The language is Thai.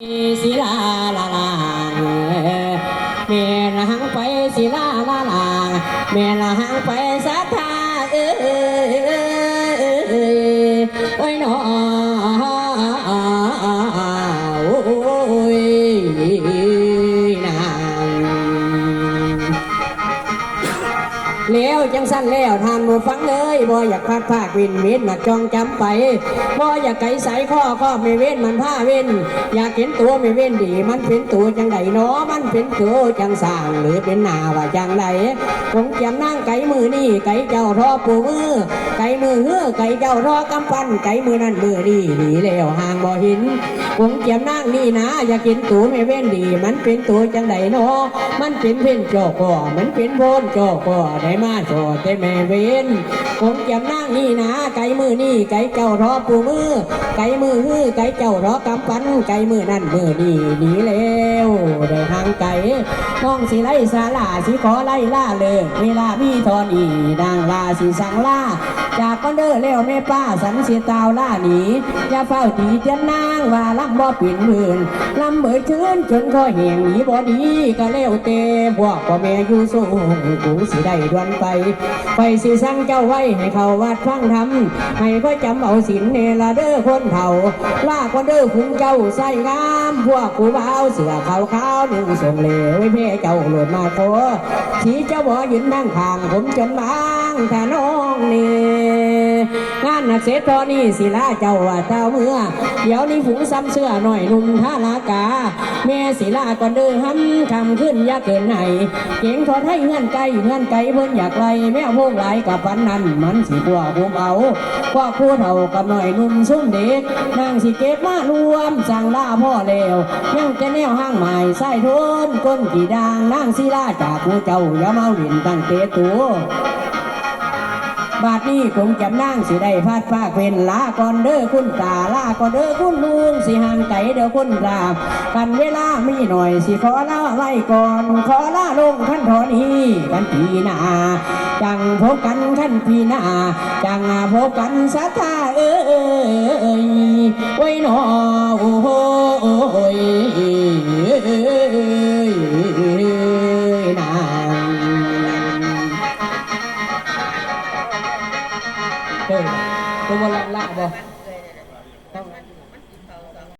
ศิลาลาลางแม่ละหังไปศิลาลาลางแม่ละหังไปสัทธาเอ้ยโอ้ยนอโอ้ย แล้วจังสั้นแล้วทานหมูฟังเลยบ่อยากพัดภาควินเว้นมาจองจำไปบ่อยากไก่ใสข้อข้อไม่เว้นมันผ้าเว้นอยากเห็นตัวไม่เว้นดี มันเป็นตัวจังใดเนาะมันเป็นตัวจังสร้างหรือเป็นหนาว่าจังใดคงเจียมนั่งไก่มือนี่ไก่เจ้าทอปูมือไก่มือเฮือไก่เจ้าทอกำปั้นไก่มือนั่นมือนี่หนีแล้วห่างบ่หินคงเจียมนั่งนี่นะ อยากเห็นตัวไม่เว้นดี มันเป็นตัวจังใดเนาะมันเป็นเพ่นโจกก่อมันเป็นโพนโจกก่อได้มาสอดได้แม่เวนคงเจียมนั่งนี่นะ ไก่มือนี่ไก่เจ้ารอปูมือ ไก่มือฮือไก่เจ้ารอกำปั้นไก่มือนั่นมือนี่หนีแล้ว ได้ห่างไก่น้องสิไล่สาลาสิขอไล่ล่าเลย เวลาพี่ทอนอีนางลาสิสังล่า จากก็เด้อแล้วแม่ป้าสันเสียตาวล่าหนีอย่าเฝ้าตีเตียนนางว่าลำบ่ปิ่นหมื่นลำเบิดชื้นจนคอแหงหนีบ่ดีก็แล้วเตพวกพ่อแม่อยู่สูงกูสิได้ดวนไป ไปสิสั่งเจ้าไว้ให้เขาวัดฟังธรรมให้พ่อจำเอาศีลเนละเด้อคนเฒ่าล่าก็เด้อคุงเจ้าใส่งามพวกกูบ่าวเสือเขาวขาวๆนุ่งส่งเหลวไว้เพ่เจ้าหลุดมาโคสีเจ้าบ่ยืนนั่งข้างผมจนบางแต่น้องนี่านนักเสร็จตอนนี้ศิลาเจ้าว่าเจ้าเมื่อ เดี๋ยวนี้ฝูงซ้ำเสื้อหน่อยนุ่มท่าลากา แม่ศิลาก่อนเดินหันคำขึ้นยาเกินไหนเก่งทอดให้เงื่อนไกลเงื่อนไกลเพิ่นอยากไล่แม่พวกหลายกับปันนั้นมันสิกลัวภูมเอาคว่าผู้เฒ่ากับหน่อยนุ่มซุ่มเด็กนางสิเก็บมารวมสั่งล่าพ่อแล้วยังจะแนวห้างใหม่ใส่ทนก้นกี่ดางนางศิลาจากผู้เจ้าอย่าเมาหลินตั้งเตตัว บาดนี้คงจำนางสิได้พาดภาคเป็นลาก่อนเด้อคุณตาลาก่อนเด้อคุณลุงสิห่างไกลเด้อคุณราบกันเวลามีหน่อยสิขอลาไว้ก่อนขอลาลงขั้นถอนอีกันปีหน้าจังพบกันขั้นปีหน้าจังพบกันสัทธาเอ้ยไว้หนอ 可以的都给我拉拉辣